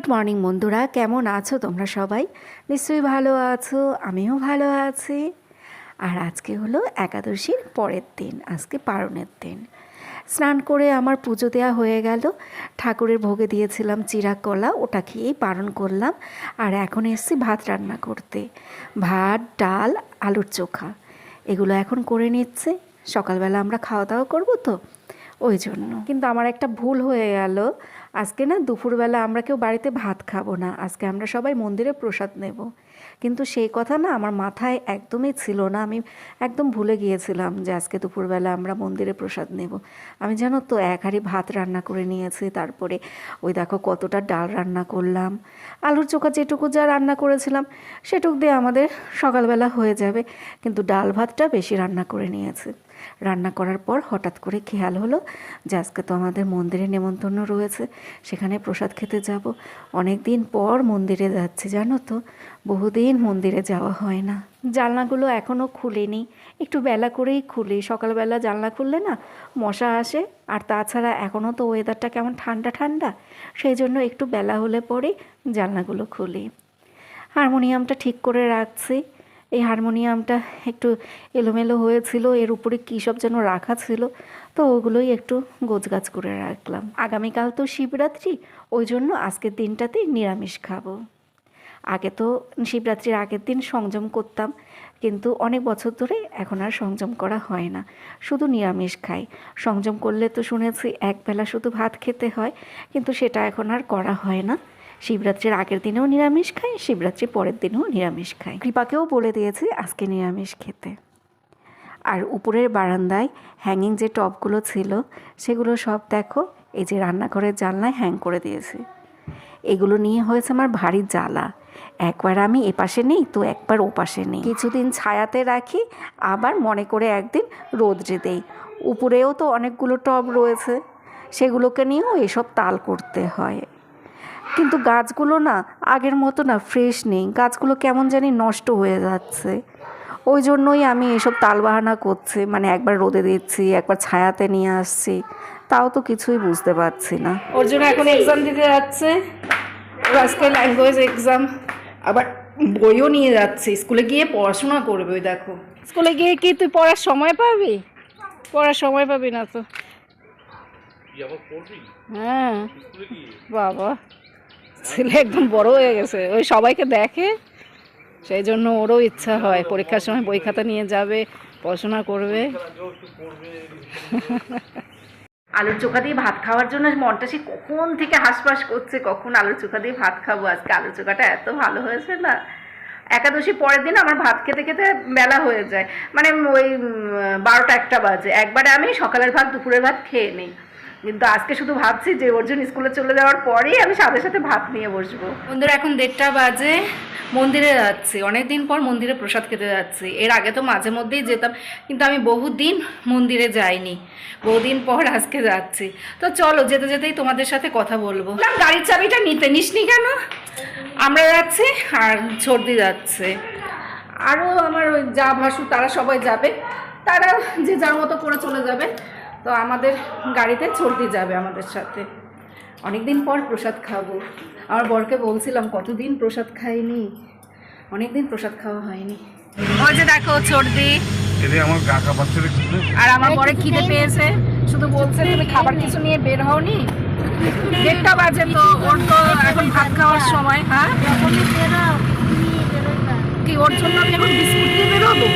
Good morning বন্ধুরা। কেমন আছো তোমরা সবাই? নিশ্চয়ই ভালো আছো, আমিও ভালো আছি। আর আজকে হলো একাদশীর পরের দিন, আজকে পারণের দিন। স্নান করে আমার পুজো দেওয়া হয়ে গেল। ঠাকুরের ভোগে দিয়েছিলাম চিরা কলা, ওটা খেয়েই পালন করলাম। আর এখন এসছি ভাত রান্না করতে। ভাত, ডাল, আলুর চোখা। এগুলো এখন করে নিচ্ছে। সকালবেলা আমরা খাওয়া দাওয়া করব তো? ওই জন্য। কিন্তু আমার একটা ভুল হয়ে গেল। আজকে না দুপুরবেলা আমরা কেউ বাড়িতে ভাত খাব না, আজকে আমরা সবাই মন্দিরে প্রসাদ নেব। কিন্তু সেই কথা না আমার মাথায় একদমই ছিল না, আমি একদম ভুলে গিয়েছিলাম যে আজকে দুপুরবেলা আমরা মন্দিরে প্রসাদ নেব। আমি জানো তো এক হাঁড়ি ভাত রান্না করে নিয়েছি, তারপরে ওই দেখো কতটা ডাল রান্না করলাম, আলুর চোখা যেটুকু যা রান্না করেছিলাম সেটুক দিয়ে আমাদের সকালবেলা হয়ে যাবে, কিন্তু ডাল ভাতটা বেশি রান্না করে নিয়েছি। রান্না করার পর হঠাৎ করে খেয়াল হলো যে আজকে তো আমাদের মন্দিরে নেমন্তন্ন রয়েছে, সেখানে প্রসাদ খেতে যাব। অনেক দিন পর মন্দিরে যাচ্ছে, জানো তো? বহুদিন মন্দিরে যাওয়া হয় না। জানলাগুলো এখনও খুলেনি। একটু বেলা করেই খুলি। সকালবেলা জানলা খুললে না মশা আসে, আর তাছাড়া এখনও তো ওয়েদারটা কেমন ঠান্ডা ঠান্ডা, সেই জন্য একটু বেলা হলে পরে জানলাগুলো খুলি। হারমোনিয়ামটা ঠিক করে রাখছি। এই হারমোনিয়ামটা একটু এলোমেলো হয়েছিল, এর উপরে কী সব যেন রাখা ছিল, তো ওগুলোই একটু গোছগাছ করে রাখলাম। আগামীকাল তো শিবরাত্রি, ওই জন্য আজকের দিনটাতেই নিরামিষ খাব। আগে তো শিবরাত্রির আগের দিন সংযম করতাম, কিন্তু অনেক বছর ধরে এখন আর সংযম করা হয় না, শুধু নিরামিষ খাই। সংযম করলে তো শুনেছি একবেলা শুধু ভাত খেতে হয়, কিন্তু সেটা এখন আর করা হয় না। শিবরাত্রির আগের দিনেও নিরামিষ খাই, শিবরাত্রির পরের দিনেও নিরামিষ খাই। কৃপাকেও বলে দিয়েছি আজকে নিরামিষ খেতে। আর উপরের বারান্দায় হ্যাঙ্গিং যে টপগুলো ছিল, সেগুলো সব দেখো, এই যে রান্নাঘরের জানলায় হ্যাং করে দিয়েছি। এগুলো নিয়ে হয়েছে আমার ভারী জ্বালা। একবার আমি এপাশে নেই, তো একবার ওপাশে নেই। কিছুদিন ছায়াতে রাখি, আবার মনে করে একদিন রোদ্রে দেই। উপরেও তো অনেকগুলো টব রয়েছে, সেগুলোকে নিয়েও এসব তাল করতে হয়। কিন্তু গাছগুলো না আগের মতো না ফ্রেশ নেই। গাছগুলো কেমন জানি নষ্ট হয়ে যাচ্ছে। ওই জন্যই আমি এসব তালবাহানা করছি মানে একবার রোদে দিচ্ছি একবার ছায়াতে নিয়ে আসছি। তাও তো কিছুই বুঝতে পারছি না। ওর জন্য এখন এক্সাম দিতে যাচ্ছে। আজকে ল্যাঙ্গুয়েজ এক্সাম আবার বইও নিয়ে যাচ্ছে। স্কুলে গিয়ে পড়াশোনা করবে ওই দেখো। স্কুলে গিয়ে কি তুই পড়ার সময় পাবি? পড়ার সময় পাবি না তো। হ্যাঁ। বাবা। ছেলে একদম বড় হয়ে গেছে। ওই সবাইকে দেখে, সেই জন্য ওরও ইচ্ছা হয়। পরীক্ষার সময় বই খাতা নিয়ে যাবে, পড়াশোনা করবে। আলুর চোখা দিয়ে ভাত খাওয়ার জন্য মনটা সে কখন থেকে হাঁসফাঁস করছে, কখন আলুর চোখা দিয়ে ভাত খাব? আজকে আলুর চোখাটা এত ভালো হয়েছে না? একাদশী পরের দিন আমার ভাত খেতে খেতে বেলা হয়ে যায়। মানে ওই বারোটা একটা বাজে। একবারে আমি সকালের ভাত, দুপুরের ভাত খেয়ে নিই। কিন্তু আজকে শুধু ভাবছি যে অর্জুন স্কুলে চলে যাওয়ার পরেই আমি সাথে সাথে ভাত নিয়ে বসবো। বন্ধুরা, এখন দেড়টা বাজে। মন্দিরে যাচ্ছি। অনেক দিন পর মন্দিরে প্রসাদ খেতে যাচ্ছি। এর আগে তো মাঝে মধ্যেই যেতাম, কিন্তু আমি বহুদিন মন্দিরে যাইনি। বহুদিন পর আজকে যাচ্ছি। তো চলো, যেতে যেতেই তোমাদের সাথে কথা বলব। গাড়ির চাবিটা নিতে নিসনি কেন? আমরা যাচ্ছি আর সর্দি যাচ্ছে। আরও আমার ওই যা ভাসু তারা সবাই যাবে। তারা যে যার মতো করে চলে যাবে। তো আমাদের গাড়িতে চলতে যাবে আমাদের সাথে। অনেকদিন পর প্রসাদ খাব। আমার বরকে বলছিলাম কতদিন প্রসাদ খাইনি? অনেকদিন প্রসাদ খাওয়া হয়নি। ওই যে দেখো চর্দি। আমার কাকা পাচ্ছে আর আমার বরে খিদে পেয়েছে। শুধু বলছে তুমি খাবার কিছু নিয়ে বের হওনি? দেড়টা বাজে তো ওর তো এখন ভাত খাওয়ার সময় হ্যাঁ? কি ওর জন্য আমি এখন বিস্কুট দিয়ে বেরোবো?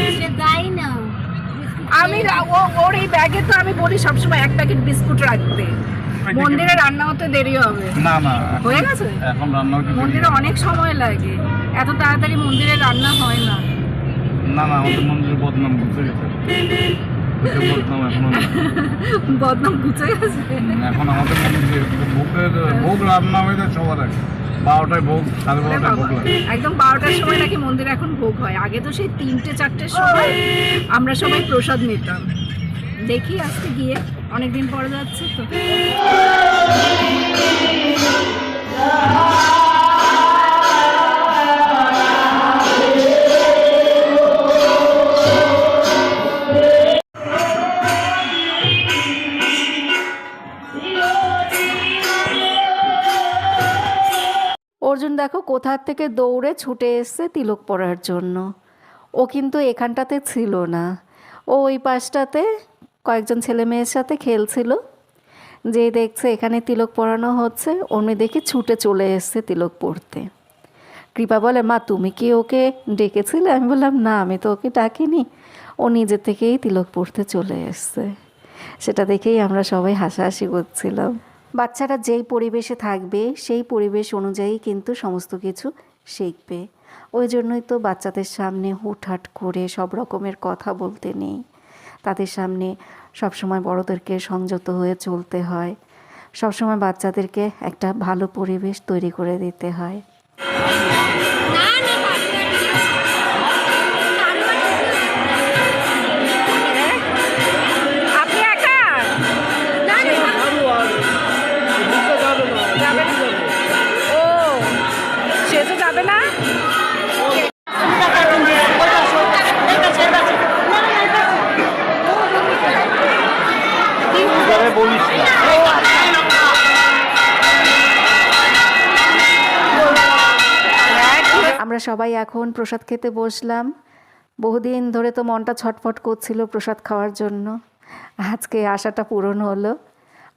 আমি ওর এই ব্যাগে তো আমি বলি সবসময় এক প্যাকেট বিস্কুট রাখতে। মন্দিরে রান্না হতে দেরি হবে। না না। হয়ে গেছে? এখন রান্না হতে মন্দিরে অনেক সময় লাগে। এত তাড়াতাড়ি মন্দিরে রান্না হয় না। না না আমাদের মন্দিরে বদনাম বুঝতে গেছে। বদনাম এখনও বদনাম গুছে গেছে এখন আমাদের ভোগের ভোগ রান্না হয়ে যায় সবার আগে। বারোটায় ভোগ সাড়ে বারোটায় একদম বারোটার সময় নাকি মন্দিরে এখন ভোগ হয়। আগে তো সেই তিনটে চারটের সময় আমরা সবাই প্রসাদ নিতাম। দেখি আজকে গিয়ে অনেকদিন পরে যাচ্ছে তো। অর্জুন দেখো কোথার থেকে দৌড়ে ছুটে এসছে তিলক পরার জন্য। ও কিন্তু এখানটাতে ছিল না। ও ওই পাশটাতে কয়েকজন ছেলে মেয়ের সাথে খেলছিল। যে দেখছে এখানে তিলক পরানো হচ্ছে, অমনি দেখে ছুটে চলে এসছে তিলক পড়তে। কৃপা বলে, মা, তুমি কি ওকে ডেকেছিলে? আমি বললাম, না, আমি তো ওকে ডাকিনি। ও নিজে থেকেই তিলক পড়তে চলে এসছে। সেটা দেখেই আমরা সবাই হাসাহাসি করছিলাম। বাচ্চারা যেই পরিবেশে থাকবে, সেই পরিবেশ অনুযায়ী কিন্তু সমস্ত কিছু শিখবে। ওই জন্যই তো বাচ্চাদের সামনে হুটহাট করে সব রকমের কথা বলতে নেই। তাদের সামনে সবসময় বড়দেরকে সংযত হয়ে চলতে হয়। সবসময় বাচ্চাদেরকে একটা ভালো পরিবেশ তৈরি করে দিতে হয়। আমরা সবাই এখন প্রসাদ খেতে বসলাম। বহুদিন ধরে তো মনটা ছটফট করছিল প্রসাদ খাওয়ার জন্য। আজকে আশাটা পূরণ হলো।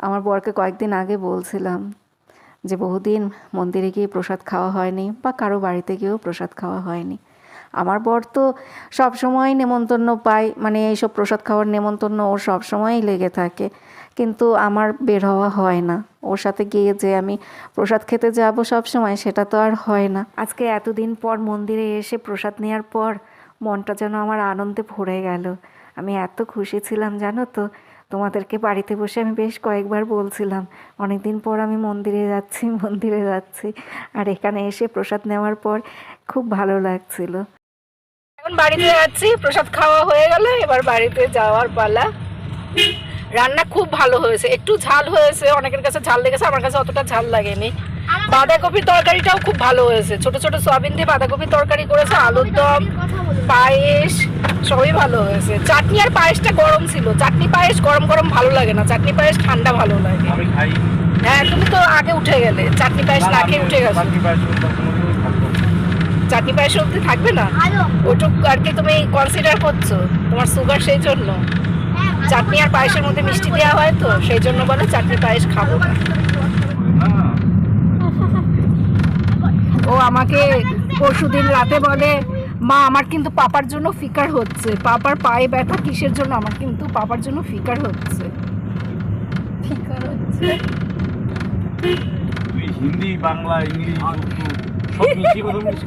আমার বরকে কয়েকদিন আগে বলছিলাম যে বহুদিন মন্দিরে গিয়ে প্রসাদ খাওয়া হয়নি বা কারও বাড়িতে গিয়েও প্রসাদ খাওয়া হয়নি। আমার বর তো সব সময় নেমন্তন্ন পায় মানে এইসব প্রসাদ খাওয়ার নেমন্তন্ন ওর সবসময়ই লেগে থাকে। কিন্তু আমার বের হওয়া হয় না। ওর সাথে গিয়ে যে আমি প্রসাদ খেতে যাব সব সময়, সেটা তো আর হয় না। আজকে এতদিন পর মন্দিরে এসে প্রসাদ নেওয়ার পর মনটা যেন আমার আনন্দে ভরে গেল। আমি এত খুশি ছিলাম, জানো তো? তোমাদেরকে বাড়িতে বসে আমি বেশ কয়েকবার বলছিলাম, অনেকদিন পর আমি মন্দিরে যাচ্ছি মন্দিরে যাচ্ছি। আর এখানে এসে প্রসাদ নেওয়ার পর খুব ভালো লাগছিল। এখন বাড়িতে যাচ্ছি প্রসাদ খাওয়া হয়ে গেল, এবার বাড়িতে যাওয়ার পালা। রান্না খুব ভালো হয়েছে। একটু ঝাল হয়েছে অনেকের কাছে ঝাল লেগেছে আমার কাছে অতটা ঝাল লাগেনি। বাঁধাকপির তরকারিটাও খুব ভালো হয়েছে। ছোট ছোট সয়াবিন দিয়ে বাঁধাকপির তরকারি করেছে আলুর দম পায়েস সবই ভালো হয়েছে। চাটনি আর পায়েসটা গরম ছিল। চাটনি পায়েস গরম গরম ভালো লাগে না। চাটনি পায়েস ঠান্ডা ভালো লাগে। হ্যাঁ তুমি তো আগে উঠে গেলে। চাটনি পায়েস না খেয়ে উঠে গেছো। চাটনি পায়েস অব্দি থাকবে না? ওটুক আর কি তুমি কনসিডার করছ। তোমার সুগার সেই জন্য। চাটনি আর পায়েসের মধ্যে মিষ্টি দেওয়া হয় তো সেই জন্য বলে চাটনি পায়েস খাব না। ও আমাকে পরশুদিন রাতে বলে মা আমার কিন্তু পাপার জন্য ফিকার হচ্ছে। পাপার পায়ে ব্যথা কিসের জন্য? আমার কিন্তু পাপার জন্য ফিকার হচ্ছে। ফিকার হচ্ছে। তুই হিন্দি বাংলা ইংলিশ সব মিশিয়ে কথা বলিস?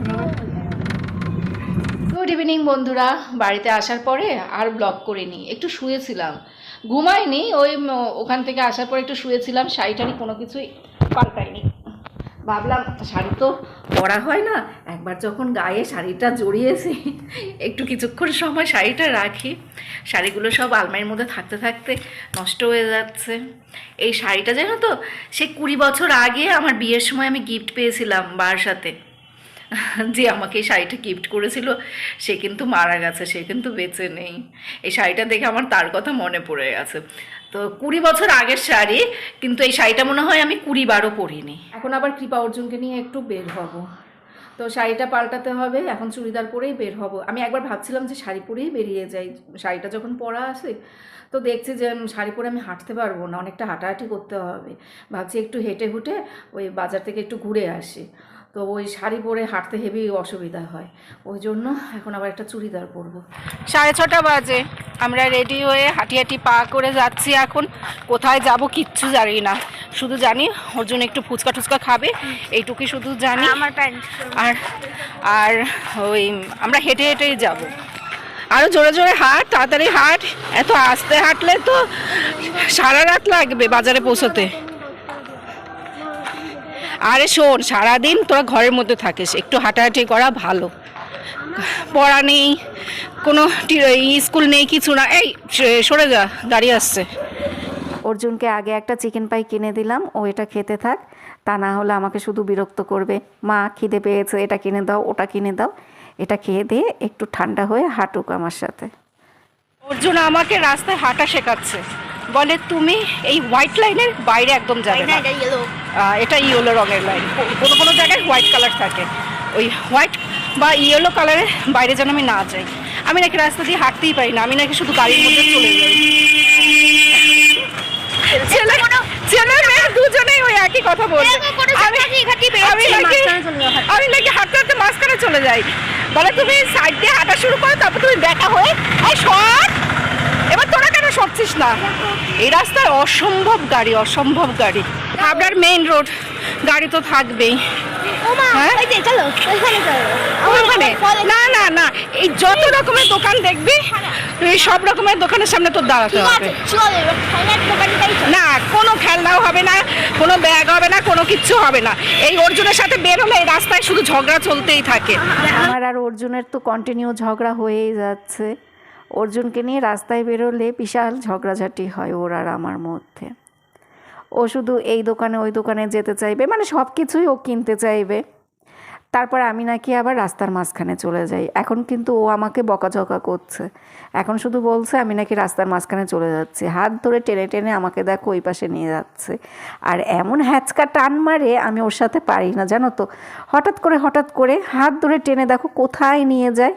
গুড ইভিনিং বন্ধুরা। বাড়িতে আসার পরে আর ব্লগ করিনি, একটু শুয়েছিলাম। ঘুমাইনি, ওই ওখান থেকে আসার পরে একটু শুয়েছিলাম শাড়ি টাড়ি কোনো কিছুই পাল্টাইনি। ভাবলাম, শাড়ি তো পরা হয় না, একবার যখন গায়ে শাড়িটা জড়িয়েছি, একটু কিছুক্ষণ সময় শাড়িটা রাখি। শাড়িগুলো সব আলমারির মধ্যে থাকতে থাকতে নষ্ট হয়ে যাচ্ছে। এই শাড়িটা জানো তো সে কুড়ি বছর আগে আমার বিয়ের সময় আমি গিফট পেয়েছিলাম বার সাথে। যে আমাকে এই শাড়িটা গিফট করেছিল, সে কিন্তু মারা গেছে, সে কিন্তু বেঁচে নেই। এই শাড়িটা দেখে আমার তার কথা মনে পড়ে গেছে। তো কুড়ি বছর আগের শাড়ি, কিন্তু এই শাড়িটা মনে হয় আমি কুড়ি বারও পরিনি। এখন আবার কৃপা অর্জুনকে নিয়ে একটু বের হব। তো শাড়িটা পাল্টাতে হবে, এখন চুড়িদার পরেই বের হব। আমি একবার ভাবছিলাম যে শাড়ি পরেই বেরিয়ে যাই, শাড়িটা যখন পরা আছে, তো দেখছি যে শাড়ি পরে আমি হাঁটতে পারব না, অনেকটা হাঁটাহাঁটি করতে হবে। ভাবছি একটু হেঁটে হুটে ওই বাজার থেকে একটু ঘুরে আসি। তো ওই শাড়ি পরে হাঁটতে হেবি অসুবিধা হয়। ওই জন্য এখন আবার একটা চুড়িদার পরবো। সাড়ে ছটা বাজে। আমরা রেডি হয়ে হাঁটি হাঁটি পা করে যাচ্ছি এখন। কোথায় যাব কিচ্ছু জানি না। শুধু জানি ওর জন্য একটু ফুচকা টুচকা খাবে। এইটুকুই শুধু জানি। আমার প্যান্ট আর আর ওই আমরা হেঁটে হেঁটেই যাব। আরও জোরে জোরে হাট তাড়াতাড়ি হাঁট। এত আস্তে হাঁটলে তো সারা রাত লাগবে বাজারে পৌঁছতে। আরে শোন, সারাদিন তোরা ঘরের মধ্যে থাকিস, একটু হাঁটাহাঁটি করা ভালো। পড়া নেই, কোনো স্কুল নেই, কিছু না। এই সরে যা, দাঁড়িয়ে আসছে। অর্জুনকে আগে একটা চিকেন পাই কিনে দিলাম, ও এটা খেতে থাক। তা না হলে আমাকে শুধু বিরক্ত করবে। মা, খিদে পেয়েছে, এটা কিনে দাও, ওটা কিনে দাও। এটা খেয়ে দিয়ে একটু ঠান্ডা হয়ে হাঁটুক আমার সাথে। অর্জুন আমাকে রাস্তায় হাঁটা শেখাচ্ছে। বলে তুমি এই হোয়াইট লাইনের বাইরে একদম যাবে না। এটা ইয়েলো রঙের লাইন কোনো কোনো জায়গায় হোয়াইট কালার থাকে। ওই হোয়াইট বা ইয়েলো কালারের বাইরে যেন আমি না যাই। আমি নাকি রাস্তা দিয়ে হাঁটতেই পারি না। আমি নাকি শুধু গাড়ির মধ্যে চলে যাই। ছেলে ছেলে মেয়ে দুজনেই ওই একই কথা বলছে আমি নাকি হাঁটতে হাঁটতে মাঝখানে চলে যাই। বলে তুমি সাইড দিয়ে হাঁটা শুরু করো তারপর তুমি দেখা হয়ে এই শর্ট এবার তোরা কেন সরছিস না? এই রাস্তায় অসম্ভব গাড়ি অসম্ভব গাড়ি। হাবড়ার মেইন রোড গাড়ি তো থাকবেই। হ্যাঁ? না না রকমের দোকান দেখবি? এই সব রকমের দোকানের সামনে তোর দাঁড়াতে হবে। না কোনো খেলনাও হবে না কোনো ব্যাগ হবে না কোনো কিচ্ছু হবে না। এই অর্জুনের সাথে বের হলে এই রাস্তায় শুধু ঝগড়া চলতেই থাকে। আমার আর অর্জুনের তো কন্টিনিউ ঝগড়া হয়েই যাচ্ছে। অর্জুনকে নিয়ে রাস্তায় বেরোলে বিশাল ঝগড়াঝাটি হয় ওর আর আমার মধ্যে। ও শুধু এই দোকানে ওই দোকানে যেতে চাইবে মানে সব কিছুই ও কিনতে চাইবে। তারপর আমি নাকি আবার রাস্তার মাঝখানে চলে যাই। এখন কিন্তু ও আমাকে বকাঝকা করছে। এখন শুধু বলছে, আমি নাকি রাস্তার মাঝখানে চলে যাচ্ছি। হাত ধরে টেনে টেনে আমাকে দেখো ওই পাশে নিয়ে যাচ্ছে। আর এমন হ্যাচকা টান মারে আমি ওর সাথে পারি না, জানো তো? হঠাৎ করে হঠাৎ করে হাত ধরে টেনে দেখো কোথায় নিয়ে যায়।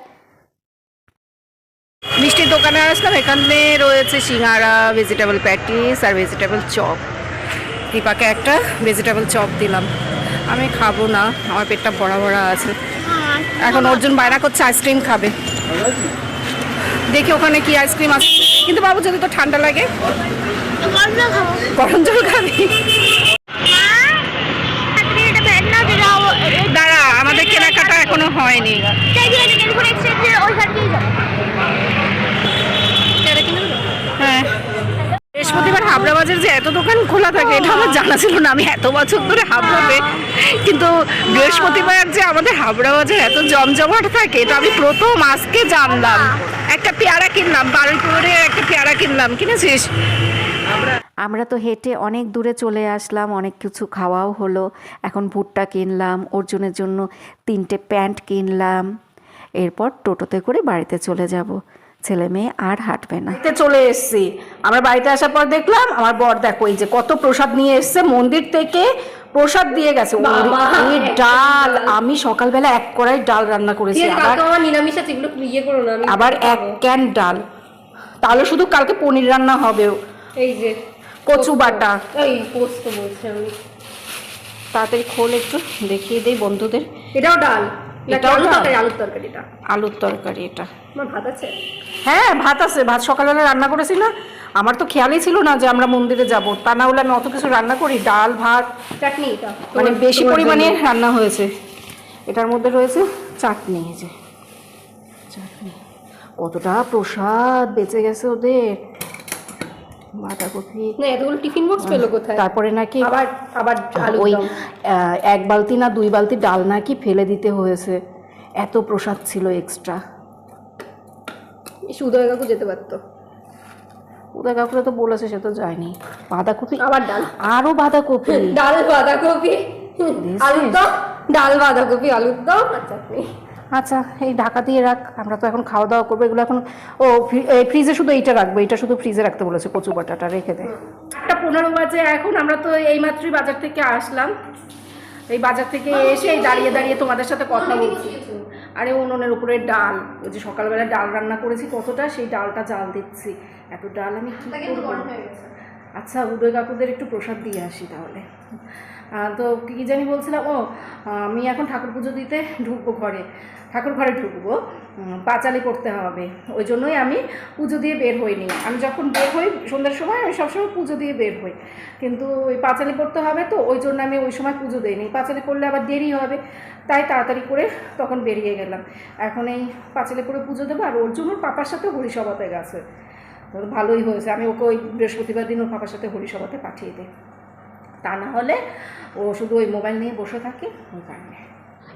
মিষ্টির দোকানে আসলাম, এখানে রয়েছে সিঙ্গারা ভেজিটেবল প্যাটিস আর ভেজিটেবল চপ দীপাকে একটা ভেজিটেবল চপ দিলাম। আমি খাব না, আমার পেটটা ভরা ভরা আছে। এখন অর্জুন বাইরা করছে, আইসক্রিম খাবে। দেখি ওখানে কি আইসক্রিম আছে। কিন্তু বাবু, যদি তো ঠান্ডা লাগে, গরম জল খাবি। দাঁড়া, আমাদের কেনাকাটা এখনও হয়নি চাই দিয়ে টেলিফোন এক্সচেঞ্জের ওই সাইড দিয়ে যাব এটা কিনে দেবো হ্যাঁ বৃহস্পতিবার হাবড়া বাজার যে এত দোকান খোলা থাকে, এটা আমার জানা ছিল না। আমি এত বছর ধরে হাবড়াতে। কিন্তু বৃহস্পতিবার যে আমাদের হাবড়া বাজার এত জমজমাট থাকে, এটা আমি প্রথম আজকে জানলাম। একটা পেয়ারা কিনলাম, বারুইপুরে একটা পেয়ারা কিনলাম, কিনেছিস? আমরা তো হেঁটে অনেক দূরে চলে আসলাম, অনেক কিছু খাওয়াও হলো। এখন ভুট্টা কিনলাম, অর্জুনের জন্য তিনটে প্যান্ট কিনলাম। এরপর টোটোতে করে বাড়িতে চলে যাব। ছেলে মেয়ে আর হাঁটবে না। চলে এসেছি। আমরা বাড়িতে আসার পর দেখলাম আমার বর দেখো এই যে কত প্রসাদ নিয়ে এসছে মন্দির থেকে প্রসাদ দিয়ে গেছে। এই ডাল আমি সকালবেলা এক কড়াই ডাল রান্না করেছি। আবার ইয়ে করো না আমি আবার এক ক্যান ডাল। তাহলে শুধু কালকে পনির রান্না হবে। এই যে কচু বাটা। এই পোস্ত বলছি আমি। তাড়াতাড়ি খোল একটু দেখিয়ে দেই বন্ধুদের। এটাও ডাল? এটাও আলুর তরকারিটা আলুর তরকারি এটা। ভাত আছে? হ্যাঁ ভাত আছে। ভাত সকালবেলা রান্না করেছি না। আমার তো খেয়ালই ছিল না যে আমরা মন্দিরে যাব। তা না হলে আমি অত কিছু রান্না করি। ডাল ভাত চাটনি মানে বেশি পরিমাণে রান্না হয়েছে। এটার মধ্যে রয়েছে চাটনি এই যে। চাটনি। কতটা প্রসাদ বেঁচে গেছে ওদের। বাঁধাকপি না এতগুলো টিফিন বক্স পেল কোথায়? তারপরে নাকি আবার আবার ওই এক বালতি না দুই বালতি ডাল নাকি ফেলে দিতে হয়েছে। এত প্রসাদ ছিল এক্সট্রা উদয় কাকু যেতে পারতো। উদয় কাকুরে তো বলেছে সে তো যায়নি। বাঁধাকপি? আবার ডাল। আরও বাঁধাকপি। ডাল বাঁধাকপি। আলুর দম ডাল বাঁধাকপি আলুর দম আর চাটনি। আচ্ছা এই ঢাকা দিয়ে রাখ আমরা তো এখন খাওয়া দাওয়া করব। এগুলো এখন ও ফ্রি- ফ্রিজে শুধু এইটা রাখব এটা শুধু ফ্রিজে রাখতে বলেছে কচু বাটাটা রেখে দে। একটা পনেরো বাজে এখন আমরা তো এই মাত্রই বাজার থেকে আসলাম। এই বাজার থেকে এসে এই দাঁড়িয়ে দাঁড়িয়ে তোমাদের সাথে কথা বলছি। আরে উনুনের উপরে ডাল ওই যে সকালবেলা ডাল রান্না করেছি কতটা সেই ডালটা জাল দিচ্ছি। এত ডাল আমি কি আচ্ছা উদয় কাকুদের একটু প্রসাদ দিয়ে আসি তাহলে। তো কী জানি বলছিলাম? ও, আমি এখন ঠাকুর পুজো দিতে ঢুকবো ঘরে। ঠাকুর ঘরে ঢুকবো। পাঁচালি করতে হবে। ওই জন্যই আমি পুজো দিয়ে বের হইনি। আমি যখন বের হই সন্ধ্যার সময়, আমি সবসময় পুজো দিয়ে বের হই। কিন্তু ওই পাঁচালি করতে হবে তো, ওই জন্য আমি ওই সময় পুজো দিইনি। পাঁচালি করলে আবার দেরি হবে। তাই তাড়াতাড়ি করে তখন বেরিয়ে গেলাম। এখন এই পাঁচালি করে পুজো দেবো। আর ওর জন্য পাপার সাথে হরিসভাতে গেছে। ভালোই হয়েছে। আমি ওকে ওই বৃহস্পতিবার দিন ওর পাপার সাথে হরিসভাতে পাঠিয়ে দিই। তা না হলে ও শুধু ওই মোবাইল নিয়ে বসে থাকে ওই কারণে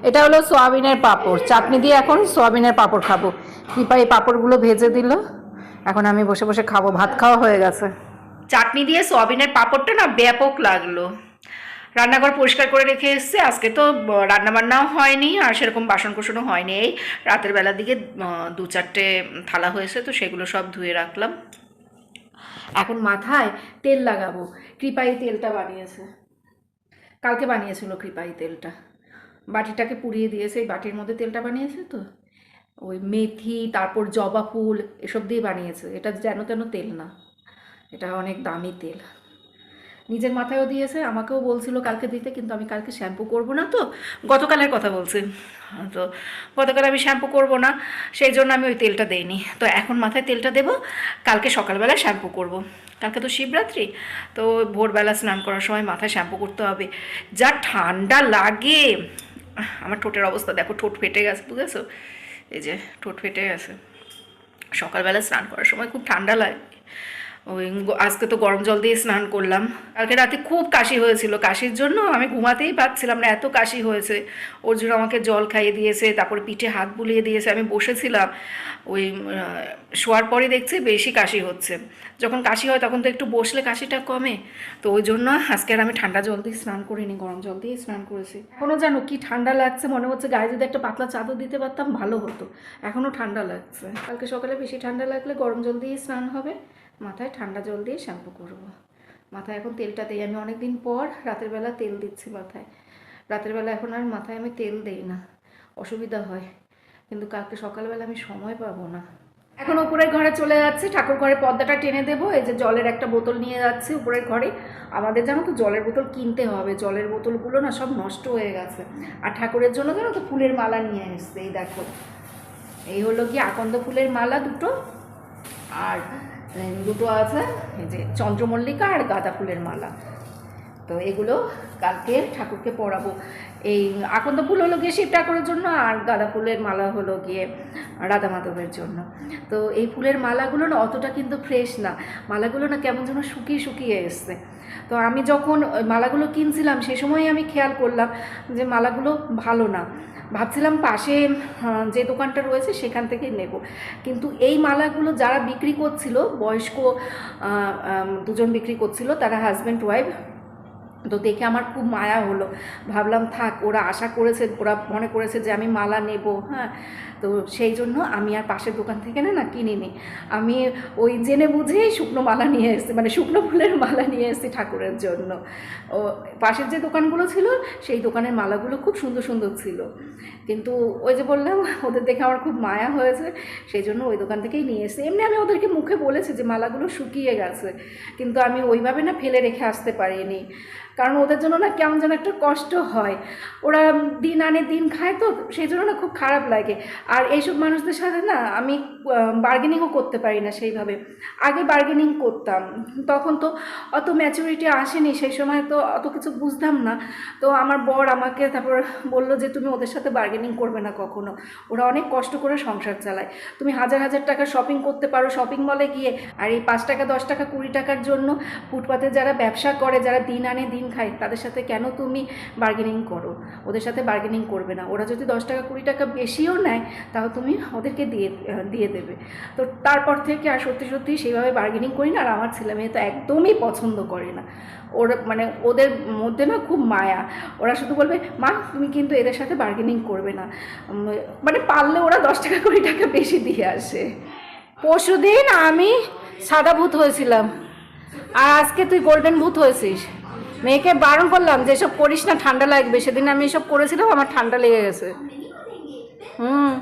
এটা হলো সোয়াবিনের পাঁপড়। চাটনি দিয়ে এখন সোয়াবিনের পাঁপড় খাব। কৃপা এই পাঁপড়গুলো ভেজে দিল। এখন আমি বসে বসে খাব। ভাত খাওয়া হয়ে গেছে। চাটনি দিয়ে সোয়াবিনের পাঁপড়টা না ব্যাপক লাগল। রান্নাঘর পরিষ্কার করে রেখে এসছে। আজকে তো রান্না বান্নাও হয়নি আর সেরকম বাসন কোসনও হয়নি। এই রাতের বেলার দিকে দু চারটে থালা হয়েছে তো সেগুলো সব ধুয়ে রাখলাম। এখন মাথায় তেল লাগাবো। কৃপাই তেলটা বানিয়েছে। কালকে বানিয়েছিল কৃপাই তেলটা। বাটিটাকে পুড়িয়ে দিয়েছে এই বাটির মধ্যে তেলটা বানিয়েছে তো? ওই মেথি, তারপর জবা ফুল, এসব দিয়ে বানিয়েছে। এটা যেন তেন তেল না। এটা অনেক দামি তেল। নিজের মাথায়ও দিয়েছে, আমাকেও বলছিল কালকে দিতে, কিন্তু আমি কালকে শ্যাম্পু করব না তো। গতকালের কথা বলছি। তো গতকাল আমি শ্যাম্পু করব না, সেই জন্য আমি ওই তেলটা দেইনি। তো এখন মাথায় তেলটা দেবো, কালকে সকালবেলা শ্যাম্পু করব। কালকে তো শিবরাত্রি, তো ভোরবেলা স্নান করার সময় মাথায় শ্যাম্পু করতে হবে। যা ঠান্ডা লাগে। আমার ঠোঁটের অবস্থা, দেখো ঠোঁট ফেটে গেছে, বুঝেছ? এই যে ঠোঁট ফেটে গেছে। সকালবেলা স্নান করার সময় খুব ঠান্ডা লাগে। ওই আজকে তো গরম জল দিয়ে স্নান করলাম। কালকে রাতে খুব কাশি হয়েছিল। কাশির জন্য আমি ঘুমাতেই পারছিলাম না, এত কাশি হয়েছে। ওর জন্য আমাকে জল খাইয়ে দিয়েছে, তারপরে পিঠে হাত বুলিয়ে দিয়েছে। আমি বসেছিলাম, ওই শোয়ার পরে দেখছি বেশি কাশি হচ্ছে। যখন কাশি হয় তখন তো একটু বসলে কাশিটা কমে। তো ওই জন্য আজকে আর আমি ঠান্ডা জল দিয়ে স্নান করিনি, গরম জল দিয়ে স্নান করেছি। এখনও জানো কি ঠান্ডা লাগছে, মনে হচ্ছে গায়ে যদি একটা পাতলা চাদর দিতে পারতাম ভালো হতো। এখনও ঠান্ডা লাগছে। কালকে সকালে বেশি ঠান্ডা লাগলে গরম জল দিয়ে স্নান হবে। মাথায় ঠান্ডা জল দিয়ে শ্যাম্পু করব। মাথায় এখন তেলটা দিই। আমি অনেক দিন পর রাতের বেলা তেল দিচ্ছি মাথায়। রাতের বেলা এখন আর মাথায় আমি তেল দেই না। অসুবিধা হয়। কিন্তু কালকে সকালবেলা আমি সময় পাবো না। এখন উপরের ঘরে চলে যাচ্ছি। ঠাকুর ঘরে পর্দাটা টেনে দেবো। এই যে জলের একটা বোতল নিয়ে যাচ্ছে উপরের ঘরে। আমাদের জানো তো জলের বোতল কিনতে হবে। জলের বোতলগুলো না সব নষ্ট হয়ে গেছে। আর ঠাকুরের জন্য জানো তো ফুলের মালা নিয়ে এসছে। এই দেখো। এই হলো কি আকন্দ ফুলের মালা দুটো। আর দুটো আছে যে চন্দ্রমল্লিকা আর গাঁদা ফুলের মালা। তো এগুলো কালকে ঠাকুরকে পরাবো। এই আকন্দ ফুল হলো গিয়ে শিব ঠাকুরের জন্য, আর গাঁদা ফুলের মালা হলো গিয়ে রাধা মাধবের জন্য। তো এই ফুলের মালাগুলো না অতটা কিন্তু ফ্রেশ না। মালাগুলো না কেমন যেন শুকিয়ে শুকিয়ে এসছে। তো আমি যখন মালাগুলো কিনছিলাম, সে সময় আমি খেয়াল করলাম যে মালাগুলো ভালো না। ভাবছিলাম পাশে যে দোকানটা রয়েছে সেখান থেকে নেব। কিন্তু এই মালাগুলো যারা বিক্রি করছিল, বয়স্ক দুজন বিক্রি করছিল, তারা হাজব্যান্ড ওয়াইফ তো দেখে আমার খুব মায়া হলো। ভাবলাম, থাক, ওরা আশা করেছে, ওরা মনে করেছে যে আমি মালা নেব। হ্যাঁ তো সেই জন্য আমি আর পাশের দোকান থেকে না না কিনিনি আমি ওই জেনে বুঝেই শুকনো মালা নিয়ে এসেছি মানে শুকনো ফুলের মালা নিয়ে এসেছি ঠাকুরের জন্য। ও, পাশের যে দোকানগুলো ছিল, সেই দোকানের মালাগুলো খুব সুন্দর সুন্দর ছিল। কিন্তু ওই যে বললাম, ওদের দেখে আমার খুব মায়া হয়েছে, সেই জন্য ওই দোকান থেকেই নিয়ে এসেছি। এমনি আমি ওদেরকে মুখে বলেছি যে মালাগুলো শুকিয়ে গেছে, কিন্তু আমি ওইভাবে না ফেলে রেখে আসতে পারিনি। কারণ ওদের জন্য না কেমন যেন একটা কষ্ট হয়। ওরা দিন আনে দিন খায় তো, সেই জন্য না খুব খারাপ লাগে। আর এইসব মানুষদের সাথে না আমি বার্গেনিংও করতে পারি না সেইভাবে। আগে বার্গেনিং করতাম। তখন তো অত ম্যাচুরিটি আসেনি, সেই সময় তো অত কিছু বুঝতাম না। তো আমার বর আমাকে তারপর বলল যে, তুমি ওদের সাথে বার্গেনিং করবে না কখনো। ওরা অনেক কষ্ট করে সংসার চালায়। তুমি হাজার হাজার টাকা শপিং করতে পারো শপিং মলে গিয়ে। আর এই পাঁচ টাকা, দশ টাকা, কুড়ি টাকার জন্য ফুটপাতে যারা ব্যবসা করে, যারা দিন আনে দিন খায় তাদের সাথে কেন তুমি বার্গেনিং করো? ওদের সাথে বার্গেনিং করবে না। ওরা যদি দশ টাকা, কুড়ি টাকা বেশিও নেয় তাও তুমি ওদেরকে দিয়ে দিয়ে দেবে। তো তারপর থেকে আর সত্যি সত্যি সেইভাবে বার্গেনিং করি না, আর আমার ছেলে মেয়ে তো একদমই পছন্দ করে না। ওরা মানে ওদের মধ্যে না খুব মায়া। ওরা শুধু বলবে, মা, তুমি কিন্তু এদের সাথে বার্গেনিং করবে না। মানে পারলে ওরা দশ টাকা, কুড়ি টাকা বেশি দিয়ে আসে। পরশু দিন আমি সাদা ভূত হয়েছিলাম। আর আজকে তুই গোল্ডেন ভূত হয়েছিস। মেয়েকে বারণ করলাম যে এসব করিস না, ঠান্ডা লাগবে। সেদিন আমি এসব করেছিলাম, আমার ঠান্ডা লেগে গেছে। হুম।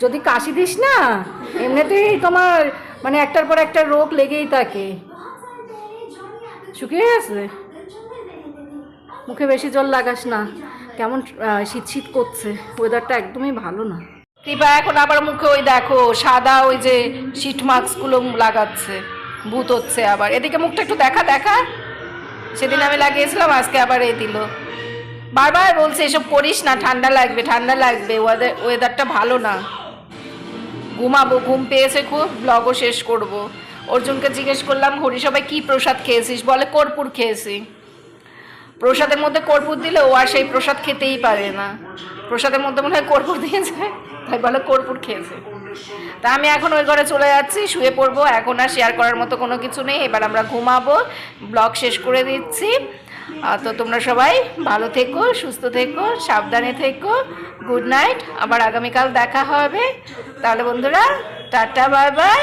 যদি কাশি দিস না, এমনিতেই তোমার মানে একটার পর একটা রোগ লেগেই থাকে। শুকিয়ে গেছে? মুখে বেশি জল লাগাস না। কেমন শীত শীত করছে। ওয়েদারটা একদমই ভালো না। কৃপা, এখন আবার মুখে ওই দেখো, সাদা ওই যে শীট মাস্কগুলো লাগাচ্ছে। ভূত হচ্ছে আবার। এদিকে মুখটা একটু দেখা দেখা। সেদিন আমি লাগিয়েছিলাম, আজকে আবার এই দিল। বারবার বলছে, এসব করিস না, ঠান্ডা লাগবে ঠান্ডা লাগবে ওয়েদার ওয়েদারটা ভালো না। ঘুমাবো, ঘুম পেয়েছে খুব ব্লগও শেষ করব। অর্জুনকে জিজ্ঞেস করলাম, হরি, সবাই কি প্রসাদ খেয়েছিস? বলে, কর্পূর খেয়েছি। প্রসাদের মধ্যে কর্পূর দিলে ও আর সেই প্রসাদ খেতেই পারে না। প্রসাদের মধ্যে মনে হয় কর্পূর দিয়ে দিয়েছে তাই বলো কর্পূর খেয়েছে। তা আমি এখন ওই ঘরে চলে যাচ্ছি, শুয়ে পড়ব। এখন আর শেয়ার করার মতো কোনো কিছু নেই। এবার আমরা ঘুমাবো। ব্লগ শেষ করে দিচ্ছি। তো তোমরা সবাই ভালো থেকো, সুস্থ থেকো, সাবধানে থেকো। গুড নাইট আবার আগামীকাল দেখা হবে। তাহলে বন্ধুরা, টাটা বাই বাই